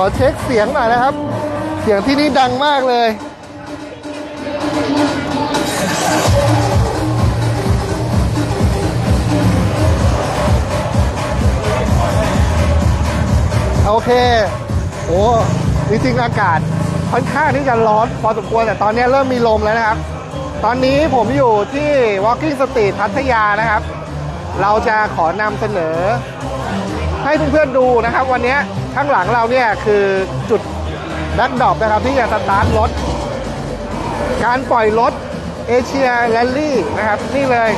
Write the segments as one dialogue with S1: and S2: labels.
S1: ขอเช็คเสียงหน่อยนะครับ เสียงที่นี่ดังมากเลย โอเค โอ้จริงๆอากาศค่อนข้างที่จะร้อนพอสมควรแต่ตอนนี้เริ่มมีลมแล้วนะครับ ตอนนี้ผมอยู่ที่ Walking Street พัทยานะครับ เราจะขอนำเสนอ ให้เพื่อนๆดูนะครับ วันนี้ข้างหลังเราเนี่ยคือจุดแบ็กดอปนะครับที่จะสตาร์ทรถ การปล่อยรถเอเชียแรลลี่นะครับนี่เลย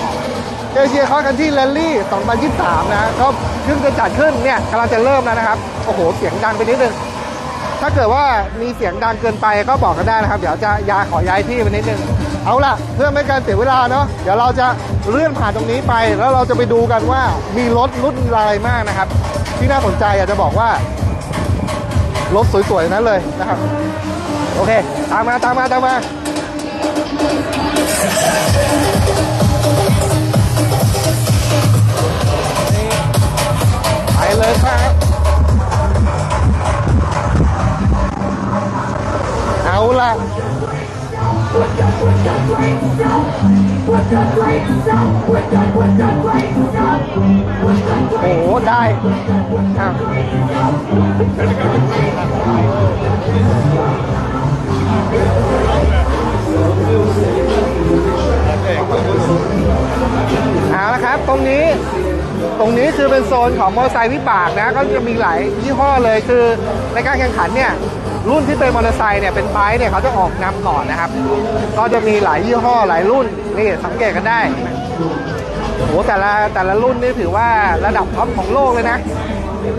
S1: เอเชียคอร์คันที่แรลลี่ 2023 นะก็เพิ่งจะจัดขึ้นเนี่ยกำลังจะเริ่มแล้วนะครับ โอ้โห เสียงดังไปนิดนึง ถ้าเกิดว่ามีเสียงดังเกินไปก็บอกกันได้นะครับ เดี๋ยวจะยาขอย้ายที่ไปนิดนึง เอาล่ะ เพื่อไม่ให้การเสียเวลาเนาะเดี๋ยวเราจะเลื่อนผ่านตรงนี้ไป แล้วเราจะไปดูกันว่ามีรถรุ่นอะไรมากนะครับ ที่น่าสนใจอยากจะบอกว่ารถสวยๆนั้นเลยนะครับ โอเค ตามมาตามมาตามมาไปเลยครับเอาล่ะ โอ้โหได้อะ เอาละครับ ตรงนี้ตรงนี้คือเป็นโซนของมอเตอร์ไซค์วิบากนะก็จะมีหลายยี่ห้อเลยคือในการแข่งขันเนี่ย รุ่นที่เป็นมอเตอร์ไซค์เนี่ยเป็นไบค์เนี่ยเขาจะออกนำก่อนนะครับ ก็จะมีหลายยี่ห้อหลายรุ่นนี่สังเกตกันได้โหแต่ละแต่ละรุ่นนี่ถือว่าระดับท็อปของโลกเลยนะ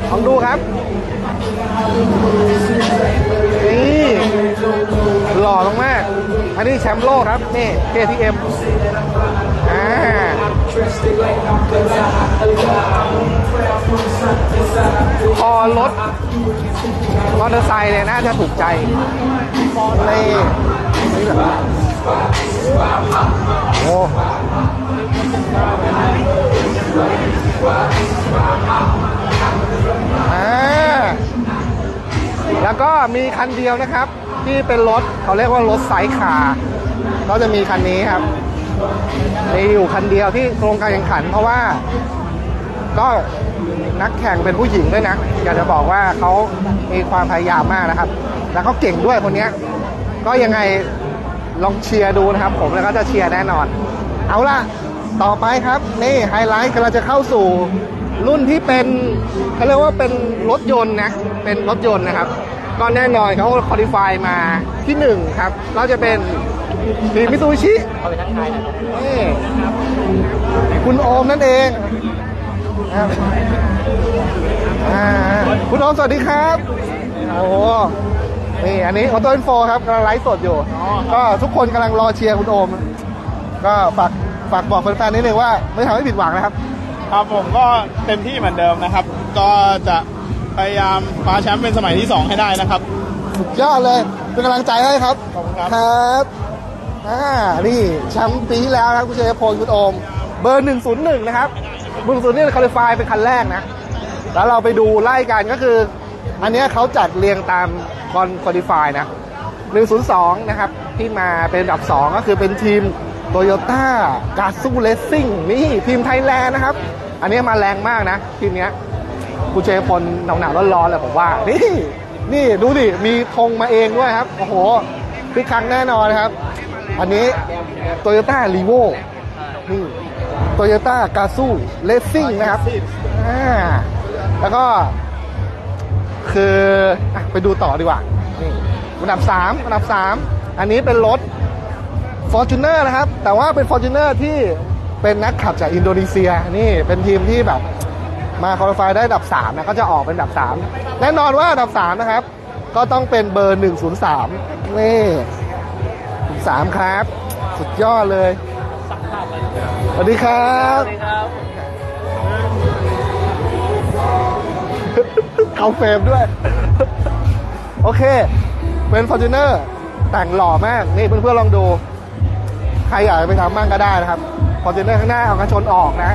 S1: ลองดูครับนี่หล่อมากๆอันนี้แชมป์โลกครับนี่ KTM อ่าพอรถ มอเตอร์ไซค์เนี่ยน่าจะถูกใจนี่นี่โอ้แล้วก็มีคันเดียวนะครับ ที่เป็นรถเขาเรียกว่ารถไซส์คาก็จะมีคันนี้ครับ มีอยู่คันเดียวที่โครงการแข่งขันเพราะว่า ก็นักแข่งเป็นผู้หญิงด้วยนะอยากจะบอกว่าเขามีความพยายามมากนะครับ แล้วเขาเก่งด้วยคนเนี้ยก็ยังไงลองเชียร์ดูนะครับ ผมแล้วก็จะเชียร์แน่นอน เอาล่ะ ต่อไปครับ นี่ไฮไลท์กำลังจะเข้าสู่รุ่นที่เป็นเขาเรียกว่าเป็นรถยนต์นะ เป็นรถยนต์นะครับ ก็แน่นอนเขาคอลี่ฟายมาที่หนึ่งครับ เราจะเป็นทีมิตูชินี่คุณโอมนั่นเอง ครับอ่าคุณโอมสวัสดีครับ โอ้โห นี่อันนี้ออโต้อินโฟครับกำลังไลฟ์สดอยู่ ก็ทุกคนกำลังรอเชียร์คุณโอม ก็ฝากฝากบอกแฟนๆนิดนึงว่าไม่ทำให้ผิดหวังนะครับ
S2: ครับผมก็เต็มที่เหมือนเดิมนะครับ ก็จะพยายามคว้าแชมป์เป็นสมัยที่ 2 ให้ได้นะครับ
S1: สุดยอดเลย เป็นกำลังใจให้ครับ
S2: ขอบคุณครับ
S1: ครับอ่านี่แชมป์ปีที่แล้วนะครับคุณเชยพลคุณโอม เบอร์ 101 นะครับ เบอร์101นี่คอลิฟายเป็นคันแรกนะ แล้วเราไปดูไล่กันก็คือ อันนี้เขาจัดเรียงตามคอนคอลิฟายนะ 102 นะครับ ที่มาเป็นอันดับ 2 ก็คือเป็นทีมโตโยต้ากาซูเลสซิ่งนี่ทีมไทยแลนด์นะครับ อันนี้มาแรงมากนะ ทีมเนี้ยคุณเชยพลหนาวๆร้อนๆเลยผมว่า นี่ นี่ดูดิ มีธงมาเองด้วยครับ โอ้โหคึกคักแน่นอนครับ อันนี้โตโยต้ารีโวนี่ โตโยต้ากาซูเลสซิ่งนะครับอ่าแล้วก็คืออะไปดูต่อดีกว่านี่อันดับสามอันดับสามอันนี้เป็นรถฟอร์จูเนอร์นะครับ แต่ว่าเป็นฟอร์จูเนอร์ที่เป็นนักขับจากอินโดนีเซียนี่เป็นทีมที่แบบมาคอล i ฟายได้อันดับ3นะก็จะออกเป็นอันดับ 3 แน่นอนว่าอันดับ 3 นะครับ ก็ต้องเป็นเบอร์ 103 นี่ 3 ครับ สุดยอดเลยส วัสดีครับเขาเฟรมด้วย โอเค เป็นฟอร์จูเนอร์แต่งหล่อมาก นี่เพื่อนๆลองดู ใครอยากไปทำบ้างก็ได้นะครับฟอร์จูเนอร์ข้างหน้าเอากระชนออกนะ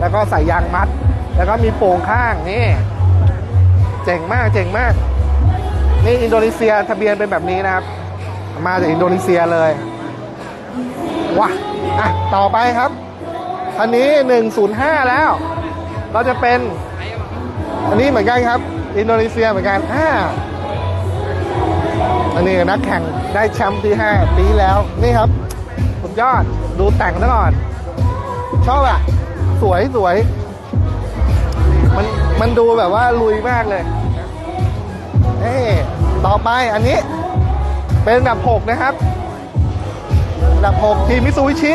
S1: แล้วก็ใส่ยางมัด แล้วก็มีโป่งข้างนี่ เจ๋งมากเจ๋งมาก นี่อินโดนีเซียทะเบียนเป็นแบบนี้นะครับ มาจากอินโดนีเซียเลยว้าอะ ต่อไปครับ คันนี้ 105 แล้ว ก็จะเป็น อันนี้เหมือนกันครับ อินโดนีเซียเหมือนกันอ่าอันนี้นักแข่งได้แชมป์ที่ 5 ปีแล้ว นี่ครับสุดยอด ดูแต่งซะก่อน ชอบอะสวยสวย มันมันดูแบบว่าลุยมากเลย เอ้ต่อไปอันนี้ เป็นอันดับ 6 นะครับอันดับ 6 ทีมมิซูบิชิ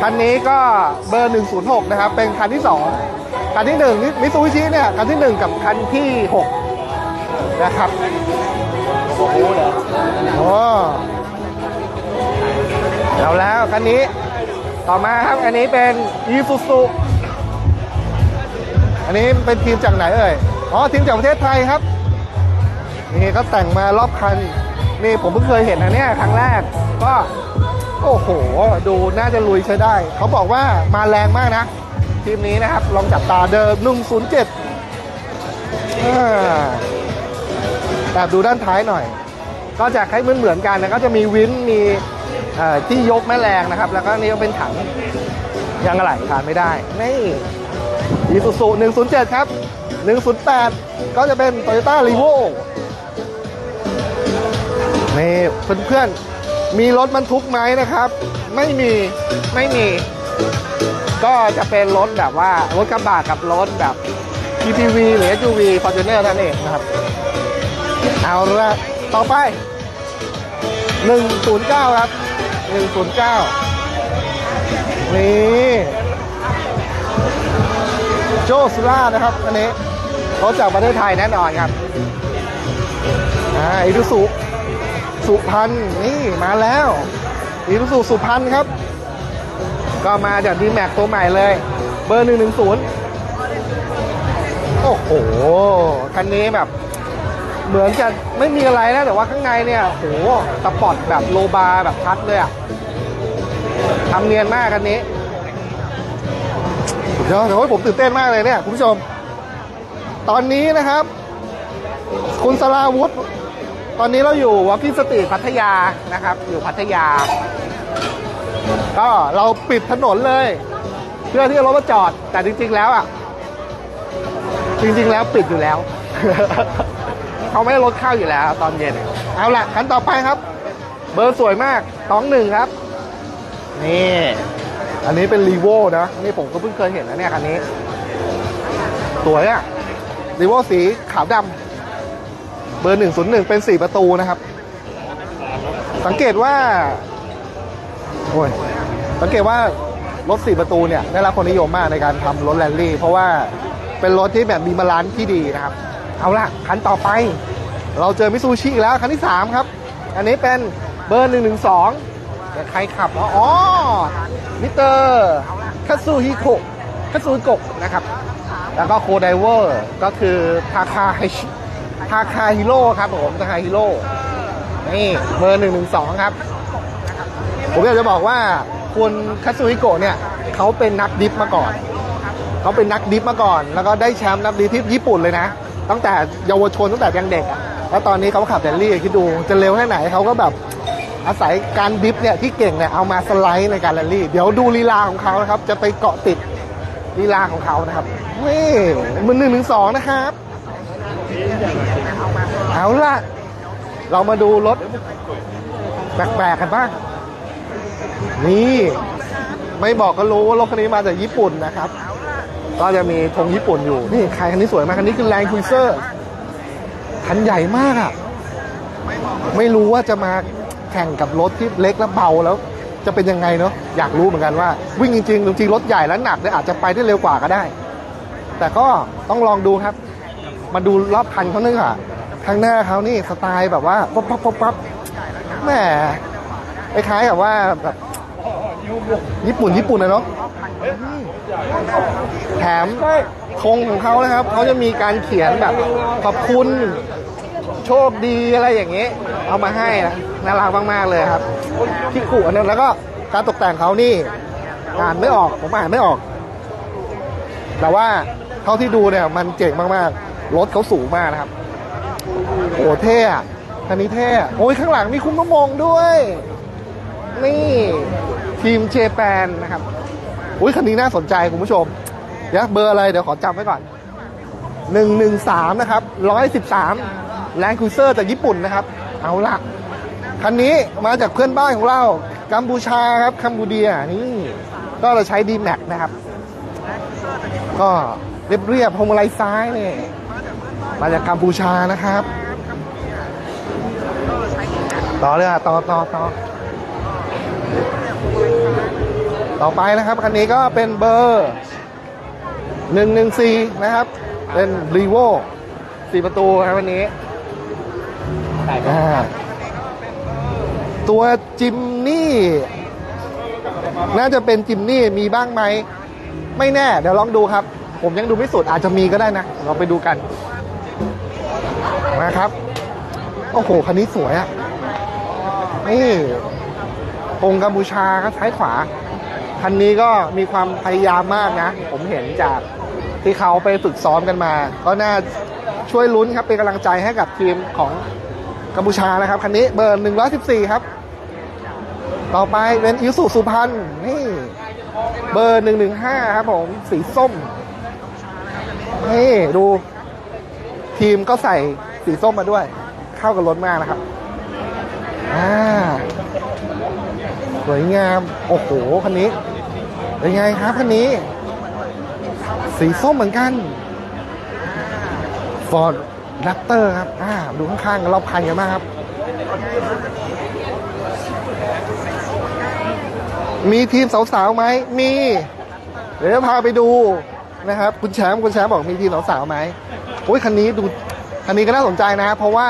S1: คันนี้ก็เบอร์ 106 นะครับ เป็นคันที่ 2 คันที่1มิซูบิชิเนี่ย คันที่ 1 กับคันที่ 6 นะครับโอ้เอาแล้ว คันนี้ ต่อมาครับ อันนี้เป็นอีซูซุอันนี้เป็นทีมจากไหนเอ่ย อ๋อ ทีมจากประเทศไทยครับ นี่ก็แต่งมารอบคัน นี่ผมเพิ่งเคยเห็นนะเนี่ย ครั้งแรก ก็ โอ้โห ดูน่าจะลุยใช้ได้ เขาบอกว่ามาแรงมากนะ ทีมนี้นะครับ ลองจับตาเดิม107อ่าแบบดูด้านท้ายหน่อย ก็จะคล้ายเหมือนๆกันนะก็จะมีวินมีที่ยกแม่แรงนะครับ แล้วก็นี่ก็เป็นถังยางไหล่ขาดไม่ได้ นี่อีซูซู107 ครับ 108 ก็จะเป็น Toyota r e v o นี่เพื่อนๆ มีรถบรรทุกไหมนะครับ ไม่มีไม่มี ก็จะเป็นรถแบบว่ารถกระบะกับรถแบบ PPV หรือ SUV Fortuner นั่นเองนะครับ เอาละต่อไป 109 ครับ 109 นี่โจสุล่านะครับ อันนี้รถจากประเทศไทยแน่นอนครับอ่าอีดูสุ สุพรรณนี่มาแล้วอีดูสุสุพรรณครับ ก็มาจากดีแม็กตัวใหม่เลย เบอร์110โอ้โห คันนี้แบบ เหมือนจะไม่มีอะไรนะ แต่ว่าข้างในเนี่ยโหสปอร์ตแบบโลบาร์แบบชัดเลยอะทำเนียนมากคันนี้สุดยอดโอ้ยผมตื่นเต้นมากเลยเนี่ย คุณผู้ชม ตอนนี้นะครับ คุณสลาวุธ ตอนนี้เราอยู่วอ l กิ้งสตรีทพัทยานะครับ อยู่พัทยา ก็เราปิดถนนเลย เพื่อที่รถมาจอด แต่จริง ๆ แล้วอะ จริง ๆ แล้วปิดอยู่แล้ว เขาไม่ให้รถเข้าอยู่แล้ว ตอนเย็น เอาละคันต่อไปครับ เบอร์สวยมากสองหนึ่งครับ นี่ อันนี้เป็นรีโวนะ นี่ผมก็เพิ่งเคยเห็นนะเนี่ยคันนี้ สวยอะรีโวสีขาวดำ เบอร์หนึ่งศูนย์หนึ่งเป็นสี่ประตูนะครับ สังเกตว่าโอ้ยสังเกตว่ารถสี่ประตูเนี่ยได้รับความนิยมมากในการทำรถแรลลี่ เพราะว่าเป็นรถที่แบบมีมาลานซ์ที่ดีนะครับ เอาล่ะคันต่อไป เราเจอมิซูชิอีกแล้วคันที่ 3 ครับ อันนี้เป็นเบอร์ 112แต่ใครขับเนาะอ๋อมิเตอร์คัตซูฮิโกะคัตซูฮิโกะนะครับ แล้วก็โคไดเวอร์ก็คือทาคาฮิ ทาคาฮิโร่ครับผมทาคาฮิโร่นี่เบอร์112ครับ ผมอยากจะบอกว่าคุณคัตซูฮิโกะเนี่ยเขาเป็นนักดิฟมาก่อน เขาเป็นนักดิฟมาก่อน แล้วก็ได้แชมป์นักดิฟที่ญี่ปุ่นเลยนะ ตั้งแต่เยาวชนตั้งแต่ยังเด็ก แล้วตอนนี้เขาขับแดลลี่คิดดูจะเร็วแค่ไหนเขาก็แบบอาศัยการดิฟเนี่ยที่เก่งเนี่ยเอามาสไลด์ในการแรลลี่ เดี๋ยวดูลีลาของเขานะครับ จะไปเกาะติดลีลาของเขานะครับนี่มือหนึ่งถึงสองนะครับ เอาละเรามาดูรถแปลกๆกันบ้างนี่ไม่บอกก็รู้ว่ารถคันนี้มาจากญี่ปุ่นนะครับ ก็จะมีธงญี่ปุ่นอยู่ นี่ใครคันนี้สวยมากคันนี้คือแรงคุยเซอร์คันใหญ่มากอะ่ะไม่รู้ว่าจะมาแข่งกับรถที่เล็กและเบาแล้ว จะเป็นยังไงเนาะอยากรู้เหมือนกันว่า วิ่งจริงๆจริงรถใหญ่และหนักเนี่ยอาจจะไปได้เร็วกว่าก็ได้ แต่ก็ต้องลองดูครับ มาดูรอบคันเขานึกอะข้างหน้าเขานี่สไตล์แบบว่าปั๊บปั๊บปั๊บปั๊บแหมคล้ายๆกับว่าแบบญี่ปุ่นญี่ปุ่นนะเนาะแถมธงของเขานะครับ เขาจะมีการเขียนแบบขอบคุณโชคดีอะไรอย่างเงี้ยเอามาให้นะน่ารักมากๆเลยครับที่ขู่อันนั้นแล้วก็การตกแต่งเขานี่อ่านไม่ออกผมอ่านไม่ออก แต่ว่าเท่าที่ดูเนี่ยมันเจ๋งมาก รถเขาสูงมากนะครับโอ้เท่อะคันนี้เท่อะโอ้ยข้างหลังมีคุ้มะมงด้วย นี่ทีมเจแปนนะครับอุ้ยคันนี้น่าสนใจคุณผู้ชมเดี๋ยวเบอร์อะไรเดี๋ยวขอจำไว้ก่อน113นะครับ113แรงคูเซอร์จากญี่ปุ่นนะครับ เอาละคันนี้มาจากเพื่อนบ้านของเรากัมพูชาครับคัมบูเดียนี่ก็เราใช้ d m a x นะครับ ก็ เรียบเรียบๆพวงมาลัยซ้ายเนี่ยมาจากกัมพูชานะครับต่อเลยอะต่อต่อต่อต่อไปนะครับคันนี้ก็เป็นเบอร์114นะครับ เป็นรีโวสี่ประตูครับวันนี้อ่าตัวจิมนี่ น่าจะเป็นจิมนี่มีบ้างไหม ไม่แน่ เดี๋ยวลองดูครับ ผมยังดูไม่สุดอาจจะมีก็ได้นะ เราไปดูกันมาครับ โอ้โห คันนี้สวยอะนี่องกัมพูชาครับซ้ายขวา คันนี้ก็มีความพยายามมากนะ ผมเห็นจากที่เขาไปฝึกซ้อมกันมา ก็น่าช่วยลุ้นครับ เป็นกำลังใจให้กับทีมของกัมพูชานะครับ คันนี้เบอร์ 114 ครับ ต่อไปเป็นอิสุสุพรรณนี่ เบอร์ 115 ครับผม สีส้ม นี่ดูทีมก็ใส่สีส้มมาด้วย เข้ากับรถมากนะครับ อ่า สวยงาม โอ้โห คันนี้ เป็นไงครับคันนี้ สีส้มเหมือนกัน Ford Raptor ครับ อ่า ดูข้างๆกันรอบคันกันมากครับ มีทีมสาวๆไหม มี เดี๋ยวพาไปดู นะครับคุณแชมป์คุณแชมป์บอกมีทีมสาวๆไหมโอ้ยคันนี้ดูคันนี้ก็น่าสนใจนะ เพราะว่า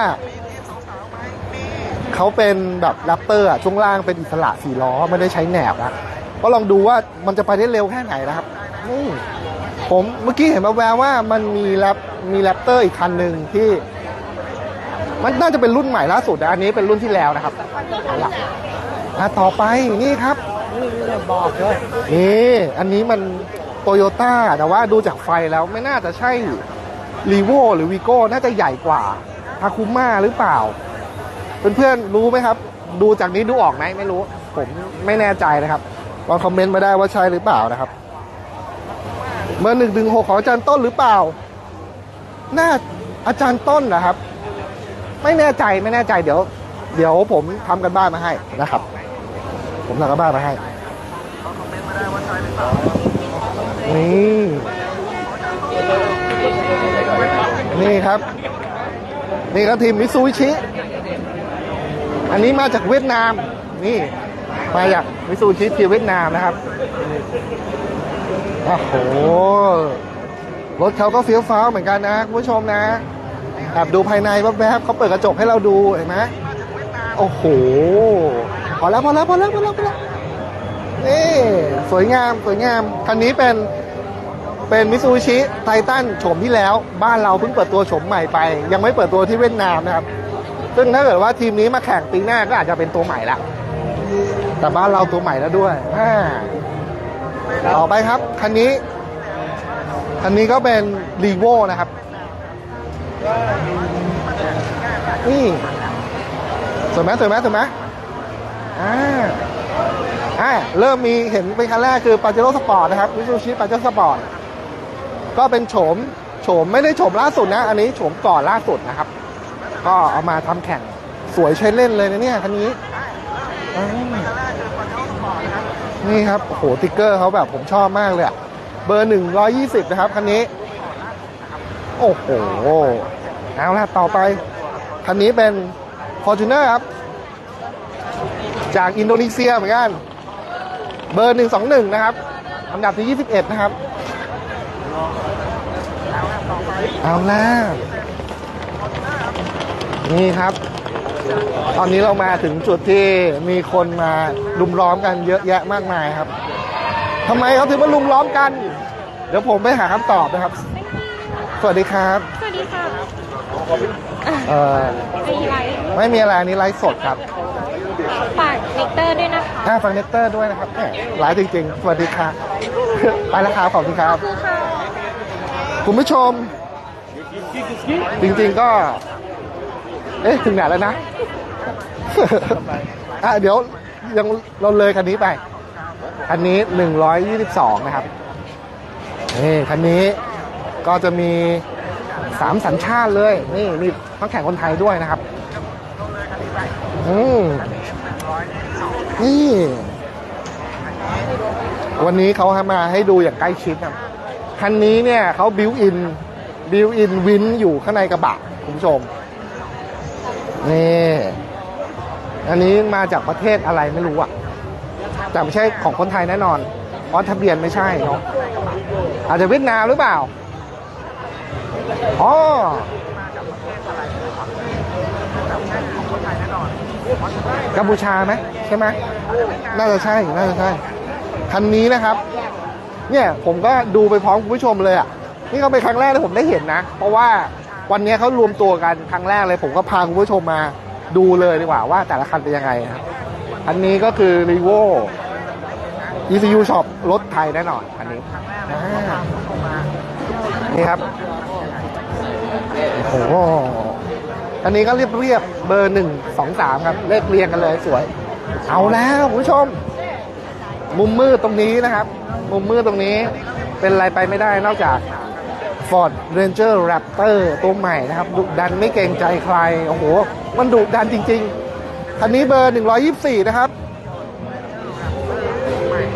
S1: เขาเป็นแบบแรปเตอร์อะช่วงล่างเป็นอิสระสี่ล้อไม่ได้ใช้แหนบนะก็ลองดูว่ามันจะไปได้เร็วแค่ไหนนะครับนี่ผมเมื่อกี้เห็นมาแววว่ามันมีแรปมีแรปเตอร์อีกคันหนึ่งที่ มันน่าจะเป็นรุ่นใหม่ล่าสุดนะอันนี้เป็นรุ่นที่แล้วนะครับเอาล่ะอะต่อไปนี่ครับ
S3: บอกเลย
S1: นี่อันนี้มัน โตโยต้าแต่ว่าดูจากไฟแล้วไม่น่าจะใช่รีโวหรือวีโก้น่าจะใหญ่กว่าทาคุม่าหรือเปล่า เพื่อนๆรู้ไหมครับ ดูจากนี้ดูออกไหมไม่รู้ ผมไม่แน่ใจนะครับลองคอมเมนต์มาได้ว่าใช่หรือเปล่านะครับเบอร์หนึ่งดึงหกของอาจารย์ต้นหรือเปล่า น่าอาจารย์ต้นนะครับ ไม่แน่ใจไม่แน่ใจเดี๋ยว เดี๋ยวผมทำกันบ้านมาให้นะครับ ผมทำกันบ้านมาให้ลองคอมเมนี่าใช่หรือเปล่า นี่ นี่ครับ นี่ครับทีมมิซูบิชิ อันนี้มาจากเวียดนาม นี่ มาจากมิซูบิชิทีเวียดนามนะครับ โอ้โห รถเขาก็เฟี้ยวฟ้าวเหมือนกันนะคุณผู้ชมนะแอบดูภายในแวบๆเขาเปิดกระจกให้เราดูเห็นไหมโอ้โห พอแล้วพอแล้วพอแล้วพอแล้วพอแล้ว นี่สวยงามสวยงาม คันนี้เป็นเป็นมิซูบิชิไททันโฉมที่แล้ว บ้านเราเพิ่งเปิดตัวโฉมใหม่ไป ยังไม่เปิดตัวที่เวียดนามนะครับ ซึ่งถ้าเกิดว่าทีมนี้มาแข่งปีหน้าก็อาจจะเป็นตัวใหม่ละแต่บ้านเราตัวใหม่แล้วด้วยอ่าต่อไปครับ คันนี้ คันนี้ก็เป็นรีโวนะครับ นี่สวยไหมสวยไหมสวยไหมอ่า อ่าเริ่มมีเห็นเป็นคันแรกคือปาเจโร่สปอร์ตนะครับมิซูชิปาเจโร่สปอร์ตก็เป็นโฉมโฉมไม่ได้โฉมล่าสุดนะ อันนี้โฉมก่อนล่าสุดนะครับ ก็เอามาทำแข่งสวยใช้เล่นเลยนะเนี่ยคันนี้นี่ครับโหติ๊กเกอร์เขาแบบผมชอบมากเลยอะเบอร์หนึ่งร้อยี่สิบนะครับคันนี้ โอ้โหเอาละต่อไป คันนี้เป็น f o r t u n e r ครับ จากอินโดนีเซียเหมือนกัน เบอร์ 121 นะครับอันดับที่ 21 นะครับ เอาแล้วนี่ครับ ตอนนี้เรามาถึงจุดที่มีคนมาลุมล้อมกันเยอะแยะมากมายครับทำไมเขาถึงมาลุมล้อมกัน เดี๋ยวผมไปหาคำตอบนะครับ สวัสดีครับ
S4: สวัสดีค่ะ
S1: เอ่อ
S4: มีไลฟ์
S1: ไม่มีอะไรอันนี้ไลฟ์สดครับ
S4: ฝาก เนกเตอร์ด้วยนะคะ
S1: อ่าฟังเนตเตอร์ด้วยนะครับแหมหลายจริงๆ สวัสดีครับไปแล้วครับขอบคุณครับ
S4: คือค่ะ
S1: คุณผู้ชม จริงๆก็ เอ๊ะ ถึงไหนแล้วนะ อะเดี๋ยวยังเราเลยคันนี้ไป คันนี้ 122 นะครับ นี่คันนี้ก็จะมีสามสัญชาติเลย นี่มีทั้งแข่งคนไทยด้วยนะครับ อืม นี่ วันนี้เขาให้มาให้ดูอย่างใกล้ชิดครับคันนี้เนี่ยเขาบิวอินบิวอินวินอยู่ข้างในกระบะคุณผู้ชม นี่อันนี้มาจากประเทศอะไรไม่รู้อะ แต่ไม่ใช่ของคนไทยแน่นอน เพราะทะเบียนไม่ใช่เนาะอาจจะเวียดนามหรือเปล่าอ๋อ กัมพูชาไหมใช่ไหมน่าจะใช่น่าจะใช่คันนี้นะครับ เนี่ยผมก็ดูไปพร้อมคุณผู้ชมเลยอะนี่เขาเป็นครั้งแรกที่ผมได้เห็นนะ เพราะว่าวันนี้เขารวมตัวกันครั้งแรกเลย ผมก็พาคุณผู้ชมมาดูเลยดีกว่าว่าแต่ละคันเป็นยังไงครับอันนี้ก็คือ r ีโว ECU Shop รถไทยแน่นอนอันนี้นี่ครับโอ้โห อันนี้ก็เรียบเรียบเบอร์หนึ่งสองสามครับเลขเรียงกันเลยสวย เอาแล้วคุณผู้ชม มุมมืดตรงนี้นะครับ มุมมืดตรงนี้เป็นอะไรไปไม่ได้นอกจาก Ford Ranger Raptor ตัวใหม่นะครับ ดุดันไม่เกรงใจใคร โอ้โห มันดุดันจริง ๆ คันนี้เบอร์ 124 นะครับ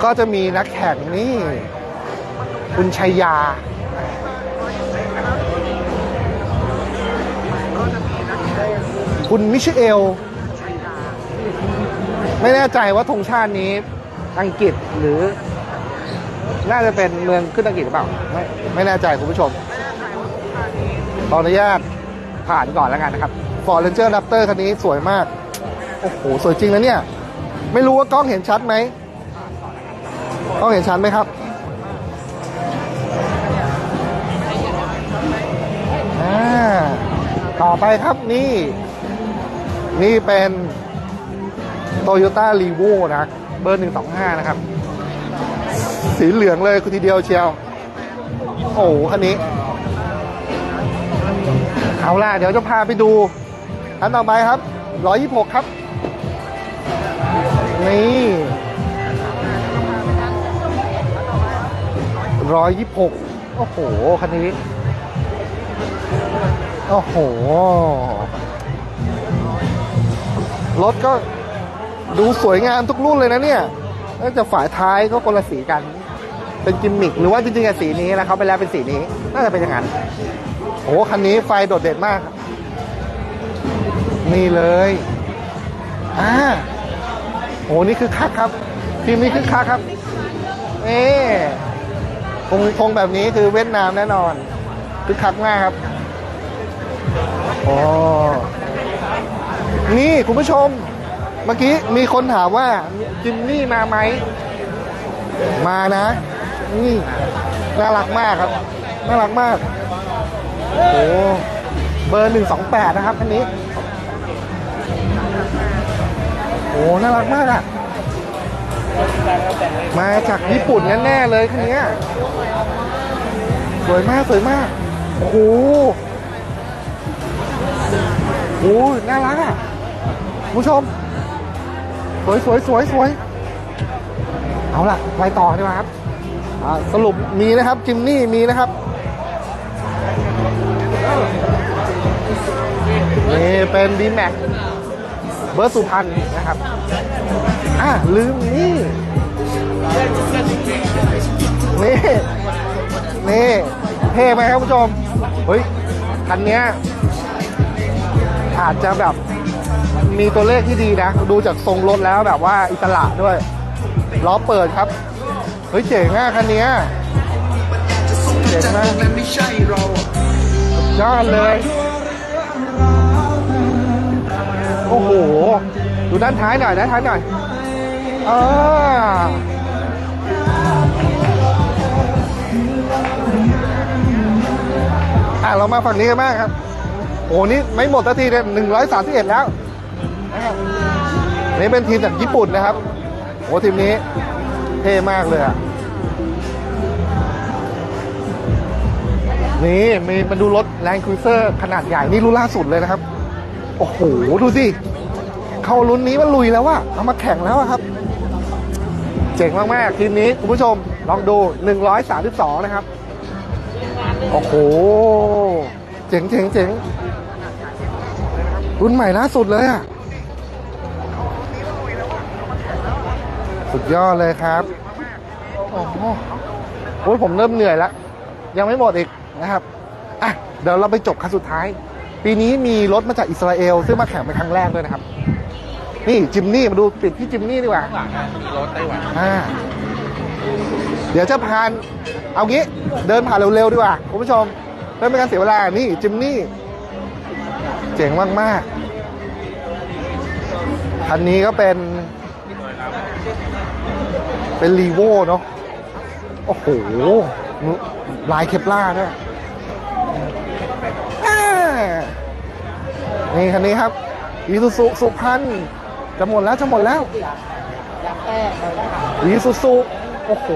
S1: ก็จะมีนักแข่งนี่ คุณชัยยา คุณมิชเอลไม่แน่ใจว่าธงชาตินี้อังกฤษหรือ น่าจะเป็นเมืองขึ้นอังกฤษหรือเปล่า ไม่ไม่แน่ใจคุณผู้ชมขออนุญาตผ่านก่อนแล้วกันนะครับ Ford Ranger Raptor คันนี้สวยมาก โอ้โห สวยจริงนะเนี่ย ไม่รู้ว่ากล้องเห็นชัดไหมกล้องเห็นชัดไหมครับอ่าต่อไปครับนี่ นี่เป็น Toyota r e v o นะเบอร์125นะครับ สีเหลืองเลยคือทีเดียวเชียว โอ้โหคันนี้ เอาล่ะ เดี๋ยวจะพาไปดูคันต่อไปครับ126ครับ นี่ร้อยยี่หกโอ้โห คันนี้ โอ้โห รถก็ดูสวยงามทุกรุ่นเลยนะเนี่ยแล้วจะฝาท้ายก็คนละสีกัน เป็นกิมมิคหรือว่าจริงๆอะสีนี้แล้วเขาไปแล้วเป็นสีนี้ น่าจะเป็นอย่างนั้นโอ้คันนี้ไฟโดดเด่นมาก นี่เลยอ่าโอ้นี่คือคักครับ ทีมนี้คือคักครับเอ๊คงคงแบบนี้คือเวียดนามแน่นอนคือคักมากครับโอ้ นี่คุณผู้ชม เมื่อกี้มีคนถามว่าจิมนี่มาไหม มานะ นี่น่ารักมากครับ น่ารักมาก โอ้เบอร์หนึ่งสองแปดนะครับอันนี้ โอ้น่ารักมากอะมาจากญี่ปุ่นแน่ๆเลยคันนี้สวยมากสวยมาก โอ้โหโอ้โหน่ารักอะ ผู้ชม สวยสวยสวยสวยเอาล่ะ ไปต่อดีกว่าครับ สรุปมีนะครับ จิมนี่มีนะครับนี่เป็นดีแม็กเบอร์สุพรรณนะครับ อ่าลืมนี่ นี่ นี่ เท่ไหมครับผู้ชม เฮ้ย คันเนี้ยอาจจะแบบ มีตัวเลขที่ดีนะ ดูจากทรงรถแล้วแบบว่าอิสระด้วยล้อเปิดครับ เฮ้ยเจ๋งมากคันนี้เจ๋งมากยอดเลย โอ้โห ดูด้านท้ายหน่อยด้านท้ายหน่อยเอออะเรามาฝั่งนี้กันบ้างครับ โอ้นี่ไม่หมดสักทีเลยหนึ่งร้อยสามสิบเอ็ดแล้ว นี่เป็นทีมจากญี่ปุ่นนะครับโอ้ทีมนี้เท่มากเลยอะนี่มีมาดูรถแรงครูเซอร์ขนาดใหญ่นี่รุ่นล่าสุดเลยนะครับ โอ้โห ดูสิ เข้ารุ่นนี้มันลุยแล้วอะเอามาแข่งแล้วครับ เจ๋งมากๆ ทีมนี้ คุณผู้ชมลองดู 132 นะครับ โอ้โห เจ๋งเจ๋งเจ๋งรุ่นใหม่ล่าสุดเลยอะ สุดยอดเลยครับ โอ้โหโอ้ยผมเริ่มเหนื่อยแล้ว ยังไม่หมดอีกนะครับ อะ เดี๋ยวเราไปจบคันสุดท้าย ปีนี้มีรถมาจากอิสราเอล ซึ่งมาแข่งเป็นครั้งแรกด้วยนะครับ นี่จิมนี่มาดูปิดที่จิมนี่ดีกว่า
S2: มีรถไต้หวัน
S1: อ่า เดี๋ยวจะผ่านเอางี้เดินผ่านเร็วๆดีกว่าคุณผู้ชมเพื่อไม่ให้การเสียเวลานี่จิมนี่เจ๋งมากๆคันนี้ก็เป็น เป็นรีโวเนาะ โอ้โห ลายเคปล่าด้วยนี่คันนี้ครับอีซูซุสุพรรณจะหมดแล้วจะหมดแล้วอีซูซุโอ้โห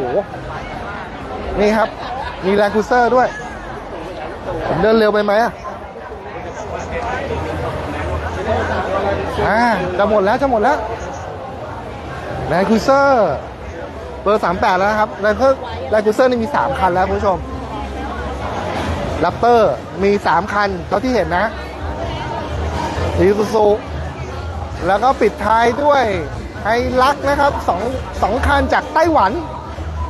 S1: นี่ครับ มีแรงคูเซอร์ด้วยผมเดินเร็วไปไหมอะอ่าจะหมดแล้วจะหมดแล้วแรงคูเซอร์ เบอร์ 38 แล้วนะครับแรงคูแรงคูเซอร์นี่มี 3 คันแล้วคุณผู้ชมแรปเตอร์มี 3 คันเท่าที่เห็นนะอีซูซูแล้วก็ปิดท้ายด้วยไฮลักนะครับสองสองคันจากไต้หวัน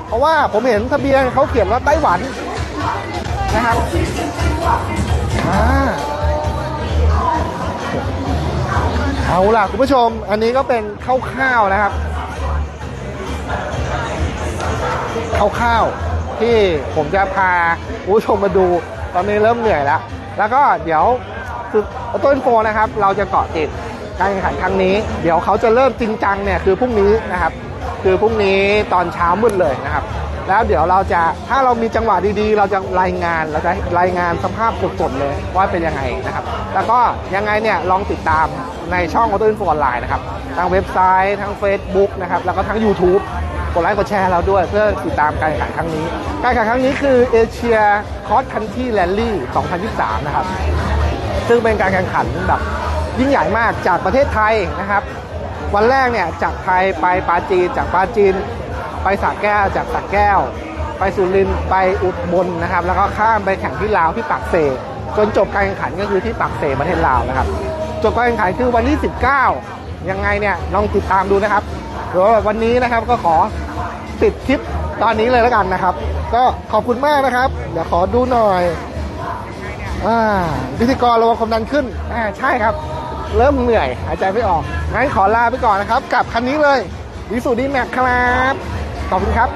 S1: เพราะว่าผมเห็นทะเบียนเขาเขียนว่าไต้หวันนะครับอ่าเอาล่ะคุณผู้ชม อันนี้ก็เป็นคร่าวๆนะครับ คร่าวๆที่ผมจะพาผู้ชมมาดูตอนนี้เริ่มเหนื่อยแล้ว แล้วก็เดี๋ยวคือต้นโฟนะครับ เราจะเกาะติดการแข่งขันครั้งนี้ เดี๋ยวเขาจะเริ่มจริงจังเนี่ยคือพรุ่งนี้นะครับ คือพรุ่งนี้ตอนเช้ามืดเลยนะครับ แล้วเดี๋ยวเราจะถ้าเรามีจังหวะดีๆ เราจะรายงานเราจะรายงานสภาพสดๆเลยว่าเป็นยังไงนะครับ แล้วก็ยังไงเนี่ยลองติดตามในช่องออโต้อินโฟออนไลน์นะครับทางเว็บไซต์ทาง Facebook นะครับแล้วก็ทั้ง YouTube กดไลค์กดแชร์เราด้วยเพื่อติดตามการแข่งขันครั้งนี้ การแข่งขันครั้งนี้คือเอเชียคอร์สคันที่แรลลี่ 2023 นะครับ ซึ่งเป็นการแข่งขันแบบยิ่งใหญ่มากจากประเทศไทยนะครับ วันแรกเนี่ยจากไทยไปปาจีน จากปาจีน ไปสระแก้ว จากสระแก้ว ไปสุรินทร์ไปอุบลนะครับ แล้วก็ข้ามไปแข่งที่ลาวที่ปากเซจนจบการแข่งขันก็คือที่ปากเซประเทศลาวนะครับ จบการแข่งขันคือวันที่ 19 ยังไงเนี่ยลองติดตามดูนะครับ หรือว่าวันนี้นะครับก็ขอติดคลิปตอนนี้เลยแล้วกันนะครับ ก็ขอบคุณมากนะครับ เดี๋ยวขอดูหน่อยอ่าพิธีกรระวังความดันขึ้นอ่าใช่ครับ เริ่มเหนื่อยหายใจไม่ออกงั้นขอลาไปก่อนนะครับ กับคันนี้เลยวิสุดีแม็กครับ ขอบคุณครับ